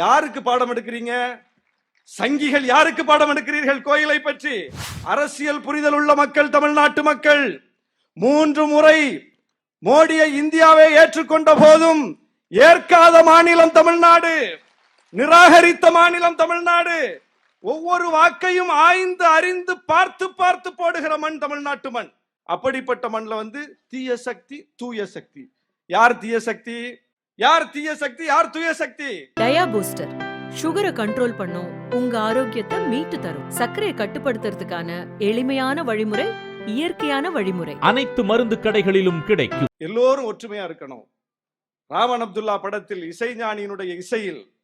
யாருக்கு பாடம் எடுக்கிறீங்க? சங்கிகள் யாருக்கு பாடம் எடுக்கிறீர்கள் கோயிலை பற்றி? அரசியல் புரிதல் உள்ள மக்கள் தமிழ்நாட்டு மக்கள். மூன்று முறை மோடியை இந்தியாவை ஏற்றுக்கொண்ட போதும் ஏற்காத மாநிலம் தமிழ்நாடு நிராகரித்த மாநிலம் தமிழ்நாடு. ஒவ்வொரு வாக்கையும் ஆய்ந்து அறிந்து பார்த்து பார்த்து போடுகிற மண் தமிழ்நாட்டு மண். அப்படிப்பட்ட மண்ணில் வந்து தீய சக்தி தூய சக்தி. யார் தீய சக்தி? யார் தீய சக்தி? யார் தூய சக்தி? டயா பூஸ்டர். சுகரை கண்ட்ரோல் பண்ணும். உங்க ஆரோக்கியத்தை மீட்டு தரும். சர்க்கரையை கட்டுப்படுத்துறதுக்கான எளிமையான வழிமுறை இயற்கையான வழிமுறை. அனைத்து மருந்து கடைகளிலும் கிடைக்கும். எல்லோரும் ஒற்றுமையா இருக்கணும். ராமன் அப்துல்லா படத்தில் இசைஞானியினுடைய இசையில்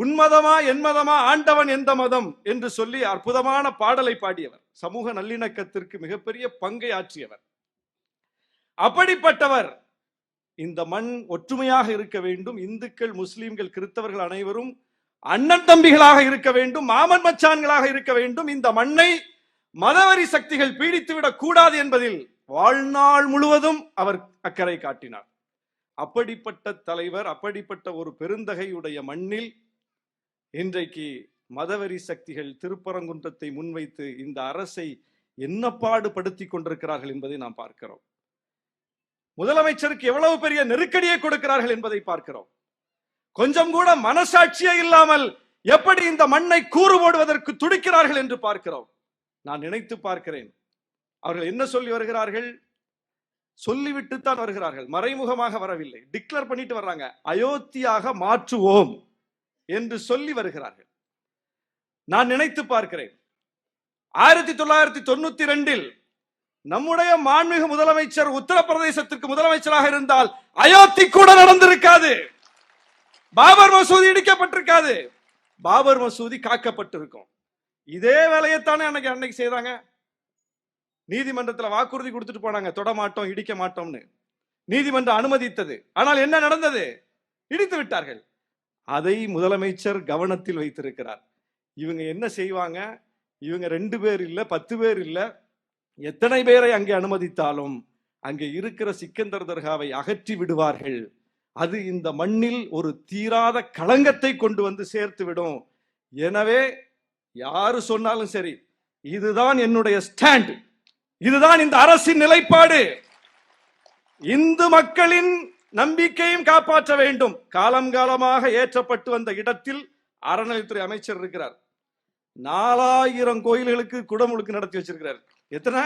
உன்மதமா என்மதமா ஆண்டவன் எந்த மதம்? என்று சொல்லி அற்புதமான பாடலை பாடியவர். சமூக நல்லிணக்கத்திற்கு மிகப்பெரிய பங்கை ஆற்றியவர். அப்படிப்பட்டவர் இந்த மண் ஒற்றுமையாக இருக்க வேண்டும். இந்துக்கள் முஸ்லீம்கள் கிறிஸ்தவர்கள் அனைவரும் அண்ணன் தம்பிகளாக இருக்க வேண்டும் மாமன் மச்சான்களாக இருக்க வேண்டும். இந்த மண்ணை மதவரி சக்திகள் பீடித்துவிடக் கூடாது என்பதில் வாழ்நாள் முழுவதும் அவர் அக்கறை காட்டினார். அப்படிப்பட்ட தலைவர் அப்படிப்பட்ட ஒரு பெருந்தகையுடைய மண்ணில் இன்றைக்கு மதவெறி சக்திகள் திருப்பரங்குன்றத்தை முன்வைத்து இந்த அரசை என்ன பாடுபடுத்தி கொண்டிருக்கிறார்கள் என்பதை நாம் பார்க்கிறோம். முதலமைச்சருக்கு எவ்வளவு பெரிய நெருக்கடியை கொடுக்கிறார்கள் என்பதை பார்க்கிறோம். கொஞ்சம் கூட மனசாட்சியே இல்லாமல் எப்படி இந்த மண்ணை கூறு போடுவதற்கு துடிக்கிறார்கள் என்று பார்க்கிறோம். நான் நினைத்து பார்க்கிறேன். அவர்கள் என்ன சொல்லி வருகிறார்கள்? சொல்லிவிட்டு தான் வருகிறார்கள். மறைமுகமாக வரவில்லை. டிக்ளேர் பண்ணிட்டு வர்றாங்க. அயோத்தியாக மாற்றுவோம் என்று சொல்லி வருகிறார்கள். நான் நினைத்து பார்க்கிறேன். ஆயிரத்தி தொள்ளாயிரத்தி தொண்ணூத்தி ரெண்டில் நம்முடைய மாண்புமிகு முதலமைச்சர் உத்தரப்பிரதேசத்திற்கு முதலமைச்சராக இருந்தால் அயோத்தி கூட நடந்திருக்காது. பாபர் மசூதி இடிக்கப்பட்டிருக்காது. பாபர் மசூதி காக்கப்பட்டிருக்கும். இதே வேலையைத்தானே அன்னைக்கு அன்னைக்கு செய்தாங்க நீதிமன்றத்தில் வாக்குறுதி கொடுத்துட்டு போனாங்க. தொடமாட்டோம் இடிக்க மாட்டோம்னு. நீதிமன்றம் அனுமதித்தது. ஆனால் என்ன நடந்தது? இடித்து விட்டார்கள். அதை முதலமைச்சர் கவனத்தில் வைத்திருக்கிறார். இவங்க என்ன செய்வாங்க? இவங்க ரெண்டு பேர் இல்ல பத்து பேர் இல்ல எத்தனை பேரை அங்கே அனுமதித்தாலும் அங்கே இருக்கிற சிக்கந்தர் தர்காவை அகற்றி விடுவார்கள். அது இந்த மண்ணில் ஒரு தீராத களங்கத்தை கொண்டு வந்து சேர்த்து விடும். எனவே யாரு சொன்னாலும் சரி இதுதான் என்னுடைய ஸ்டாண்ட். இதுதான் இந்த அரசின் நிலைப்பாடு. இந்து மக்களின் நம்பிக்கையும் காப்பாற்ற வேண்டும். காலம் காலமாக ஏற்றப்பட்டு வந்த இடத்தில் அறநிலைத்துறை அமைச்சர் இருக்கிறார். நாலாயிரம் கோயில்களுக்கு குடமுழுக்கு நடத்தி வச்சிருக்கிறார். எத்தனை?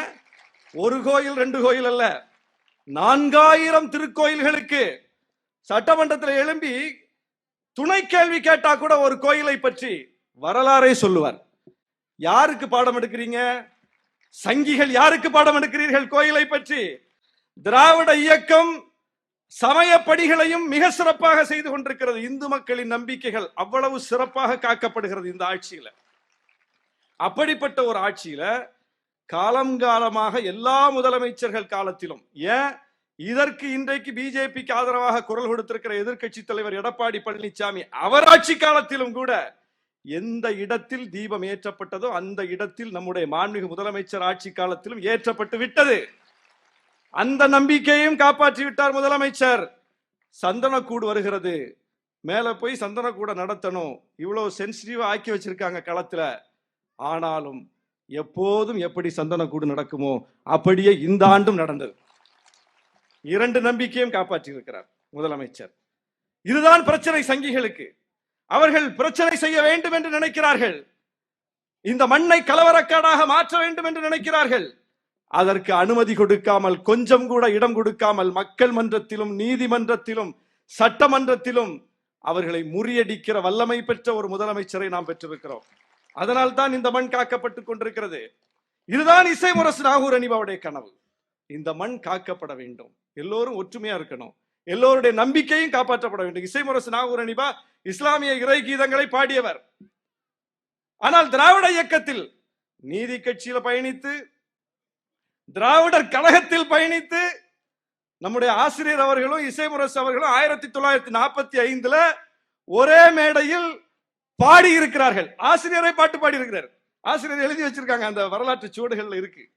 ஒரு கோயில் ரெண்டு கோயில் அல்ல. நான்காயிரம் திருக்கோயில்களுக்கு சட்டமன்றத்தில் எழும்பி துணை கேள்வி கேட்டா கூட ஒரு கோயிலை பற்றி வரலாறை சொல்லுவார். யாருக்கு பாடம் எடுக்கிறீங்க? சங்கிகள் யாருக்கு பாடம் எடுக்கிறீர்கள் கோயிலை பற்றி? திராவிட இயக்கம் சமய படிகளையும் மிக சிறப்பாக செய்து கொண்டிருக்கிறது. இந்து மக்களின் நம்பிக்கைகள் அவ்வளவு சிறப்பாக காக்கப்படுகிறது இந்த ஆட்சியில. அப்படிப்பட்ட ஒரு ஆட்சியில காலங்காலமாக எல்லா முதலமைச்சர்கள் காலத்திலும் ஏன்? இதற்கு இன்றைக்கு பிஜேபிக்கு ஆதரவாக குரல் கொடுத்திருக்கிற எதிர்க்கட்சி தலைவர் எடப்பாடி பழனிசாமி அவர் ஆட்சி காலத்திலும் கூட எந்த இடத்தில் தீபம் ஏற்றப்பட்டதோ அந்த இடத்தில் நம்முடைய மாண்புமிகு முதலமைச்சர் ஆட்சி காலத்திலும் ஏற்றப்பட்டு விட்டது. அந்த நம்பிக்கையும் காப்பாற்றி விட்டார் முதலமைச்சர். சந்தனக்கூடு வருகிறது. மேல போய் சந்தனக்கூட நடத்தணும். இவ்வளவு சென்சிட்டிவா ஆக்கி வச்சிருக்காங்க களத்துல. ஆனாலும் எப்போதும் எப்படி சந்தனக்கூடு நடக்குமோ அப்படியே இந்த ஆண்டும் நடந்தது. இரண்டு நம்பிக்கையும் காப்பாற்றி இருக்கிறார் முதலமைச்சர். இதுதான் பிரச்சனை சங்கிகளுக்கு. அவர்கள் பிரச்சனை செய்ய வேண்டும் என்று நினைக்கிறார்கள். இந்த மண்ணை கலவரக்காடாக மாற்ற வேண்டும் என்று நினைக்கிறார்கள். அதற்கு அனுமதி கொடுக்காமல் கொஞ்சம் கூட இடம் கொடுக்காமல் மக்கள் மன்றத்திலும் நீதிமன்றத்திலும் சட்டமன்றத்திலும் அவர்களை முறியடிக்கிற வல்லமை பெற்ற ஒரு முதலமைச்சரை நாம் பெற்றிருக்கிறோம். அதனால் தான் இந்த மண் காக்கப்பட்டு கொண்டிருக்கிறது. இதுதான் இசை முரசு நாகூர் அனிபாவுடைய கனவு. இந்த மண் காக்கப்பட வேண்டும். எல்லோரும் ஒற்றுமையா இருக்கணும். எல்லோருடைய நம்பிக்கையும் காப்பாற்றப்பட வேண்டும். இசை முரசு நாகூர் அனிபா இஸ்லாமிய இறை கீதங்களை பாடியவர். ஆனால் திராவிட இயக்கத்தில் நீதி கட்சியில பயணித்து திராவிடர் கழகத்தில் பயணித்து நம்முடைய ஆசிரியர் அவர்களும் இசைமுரசு அவர்களும் ஆயிரத்தி தொள்ளாயிரத்தி நாற்பத்தி ஐந்துல ஒரே மேடையில் பாடி இருக்கிறார்கள் ஆசிரியரை பாட்டு பாடி இருக்கிறார் ஆசிரியர் எழுதி வச்சிருக்காங்க அந்த வரலாற்று சுவடுகள்ல இருக்கு.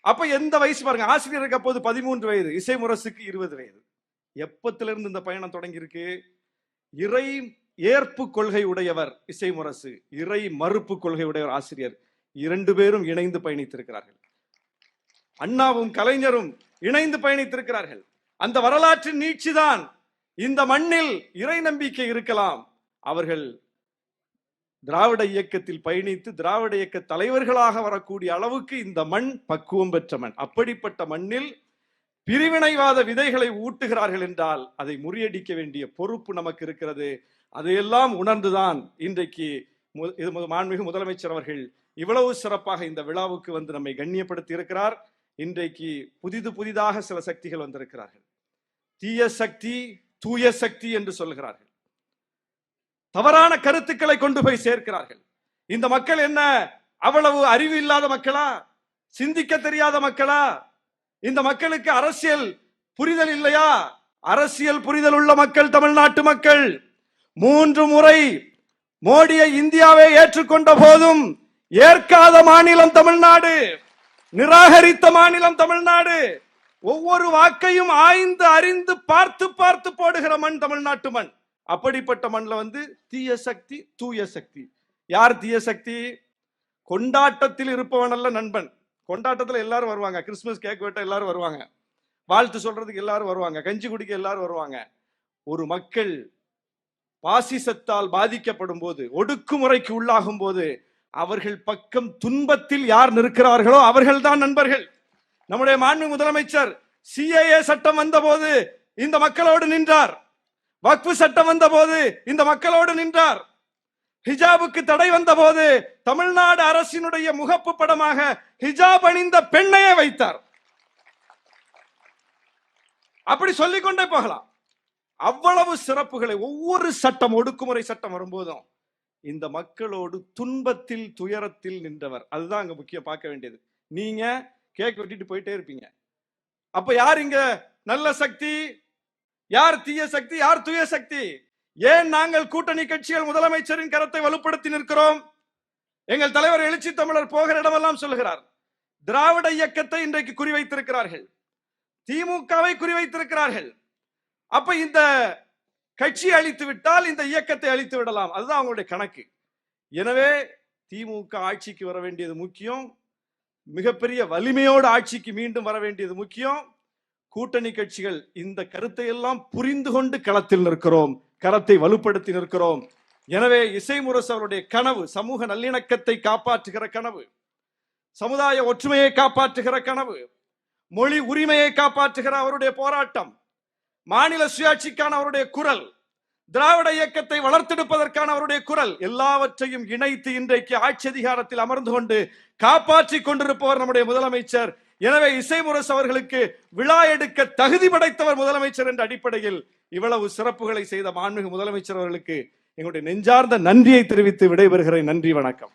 அப்ப எந்த வயசு பாருங்க ஆசிரியருக்கு அப்போது பதிமூன்று வயது இசை முரசுக்கு இருபது வயது. எப்பத்துல இருந்து இந்த பயணம் தொடங்கி இருக்கு இறை ஏற்பு கொள்கை உடையவர் இசை முரசு இறை மறுப்பு கொள்கை உடையவர் ஆசிரியர். இரண்டு பேரும் இணைந்து பயணித்திருக்கிறார்கள். அண்ணாவும் கலைஞரும் இணைந்து பயணித்திருக்கிறார்கள். அந்த வரலாற்றின் நீட்சிதான். இந்த மண்ணில் இறை நம்பிக்கை இருக்கலாம். அவர்கள் திராவிட இயக்கத்தில் பயணித்து திராவிட இயக்க தலைவர்களாக வரக்கூடிய அளவுக்கு இந்த மண் பக்குவம் பெற்ற மண். அப்படிப்பட்ட மண்ணில் பிரிவினைவாத விதைகளை ஊட்டுகிறார்கள் என்றால் அதை முறியடிக்க வேண்டிய பொறுப்பு நமக்கு இருக்கிறது. அதையெல்லாம் உணர்ந்துதான் இன்றைக்கு மு- இது மு- மாண்புமிகு முதலமைச்சர் அவர்கள் இவ்வளவு சிறப்பாக இந்த விழாவுக்கு வந்து நம்மை கண்ணியப்படுத்தி இருக்கிறார். இன்றைக்கு புதிது புதிதாக சில சக்திகள் வந்திருக்கிறார்கள். தீய சக்தி தூய சக்தி என்று சொல்கிறார்கள். தவறான கருத்துக்களை கொண்டு போய் சேர்க்கிறார்கள். இந்த மக்கள் என்ன அவ்வளவு அறிவு இல்லாத மக்களா? சிந்திக்க தெரியாத மக்களா? இந்த மக்களுக்கு அரசியல் புரிதல் இல்லையா? அரசியல் புரிதல் உள்ள மக்கள் தமிழ்நாட்டு மக்கள். மூன்று முறை மோடியை இந்தியாவை ஏற்றுக்கொண்ட போதும் ஏற்காத மாநிலம் தமிழ்நாடு நிராகரித்த மாநிலம் தமிழ்நாடு. ஒவ்வொரு வாக்கையும் ஆய்ந்து அறிந்து பார்த்து பார்த்து போடுகிற மண் தமிழ்நாட்டு மண். அப்படிப்பட்ட மண்ணில் வந்து தீய சக்தி தூய சக்தி. யார் தீய சக்தி? கொண்டாட்டத்தில் இருப்பவனல்ல நண்பன். கொண்டாட்டத்தில் எல்லாரும் வருவாங்க. கிறிஸ்மஸ் கேக் வெட்ட எல்லாரும் வருவாங்க. வாழ்த்து சொல்றதுக்கு எல்லாரும் வருவாங்க. கஞ்சி குடிக்க எல்லாரும் வருவாங்க. ஒரு மக்கள் பாசிசத்தால் பாதிக்கப்படும் போது ஒடுக்குமுறைக்கு உள்ளாகும் போது அவர்கள் பக்கம் துன்பத்தில் யார் நிற்கிறார்களோ அவர்கள்தான் நண்பர்கள். நம்முடைய மாண்பு முதலமைச்சர் சிஏஏ சட்டம் வந்தபோது இந்த மக்களோடு நின்றார். வக்ஃபு சட்டம் வந்த போது இந்த மக்களோடு நின்றார். ஹிஜாபுக்கு தடை வந்த போது தமிழ்நாடு அரசினுடைய முகப்பு படமாக ஹிஜாப் அணிந்த பெண்ணையே வைத்தார். அப்படி சொல்லிக்கொண்டே போகலாம். அவ்வளவு சிறப்புகளை ஒவ்வொரு சட்டம் ஒடுக்குமுறை சட்டம் வரும்போதும் இந்த மக்களோடு துன்பத்தில் துயரத்தில் நின்றவர். அதுதான் அங்க முக்கியம் பார்க்க வேண்டியது. நீங்க கேக் வெட்டிட்டு போயிட்டே இருப்பீங்க. அப்ப யார் இங்க? நல்ல சக்தி யார் தீய சக்தி? யார் தூய சக்தி? ஏன் நாங்கள் கூட்டணி கட்சிகள் முதலமைச்சரின் கரத்தை வலுப்படுத்தி நிற்கிறோம்? எங்கள் தலைவர் எழுச்சி தமிழர் போகிற இடமெல்லாம் சொல்லுகிறார் திராவிட இயக்கத்தை இன்றைக்கு குறிவைத்திருக்கிறார்கள். திமுகவை குறிவைத்திருக்கிறார்கள். அப்ப இந்த கட்சி அழித்து விட்டால் இந்த இயக்கத்தை அழித்து விடலாம். அதுதான் அவங்களுடைய கணக்கு. எனவே திமுக ஆட்சிக்கு வர வேண்டியது முக்கியம். மிகப்பெரிய வலிமையோடு ஆட்சிக்கு மீண்டும் வர வேண்டியது முக்கியம். கூட்டணி கட்சிகள் இந்த கருத்தை எல்லாம் புரிந்து கொண்டு களத்தில் நிற்கிறோம் கரத்தை வலுப்படுத்தி நிற்கிறோம். எனவே இசை முரசு அவருடைய கனவு சமூக நல்லிணக்கத்தை காப்பாற்றுகிற கனவு சமுதாய ஒற்றுமையை காப்பாற்றுகிற கனவு மொழி உரிமையை காப்பாற்றுகிற அவருடைய போராட்டம் மாநில சுயாட்சிக்கான அவருடைய குரல் திராவிட இயக்கத்தை வளர்த்தெடுப்பதற்கான அவருடைய குரல் எல்லாவற்றையும் இணைத்து இன்றைக்கு ஆட்சி அதிகாரத்தில் அமர்ந்து கொண்டு காப்பாற்றி கொண்டிருப்பவர் நம்முடைய முதலமைச்சர் எனவே இசைமுரசு அவர்களுக்கு விழா எடுக்க தகுதி படைத்தவர் முதலமைச்சர் என்ற அடிப்படையில் இவ்வளவு சிறப்புகளை செய்த மாண்புமிகு முதலமைச்சர் அவர்களுக்கு எங்களுடைய நெஞ்சார்ந்த நன்றியை தெரிவித்து விடைபெறுகிறேன். நன்றி வணக்கம்.